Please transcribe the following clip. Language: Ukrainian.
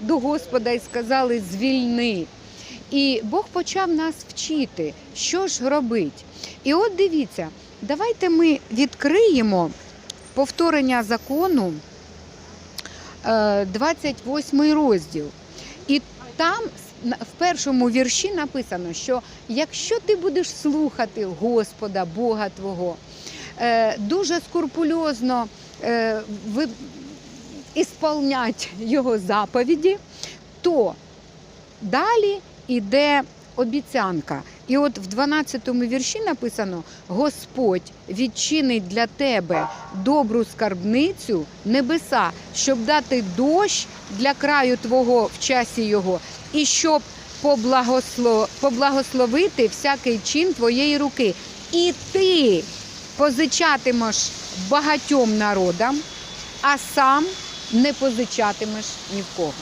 до Господа і сказали звільни. І Бог почав нас вчити, що ж робить. І от дивіться, давайте ми відкриємо повторення закону, е, 28 розділ. І там в першому вірші написано, що якщо ти будеш слухати Господа, Бога Твого, е, дуже скрупульозно е, ви, ісполнять Його заповіді, то далі іде обіцянка. І от в 12 вірші написано: Господь відчинить для тебе добру скарбницю небеса, щоб дати дощ для краю твого в часі його, і щоб поблагословити всякий чин твоєї руки. І ти позичатимеш багатьом народам, а сам не позичатимеш ні в кого.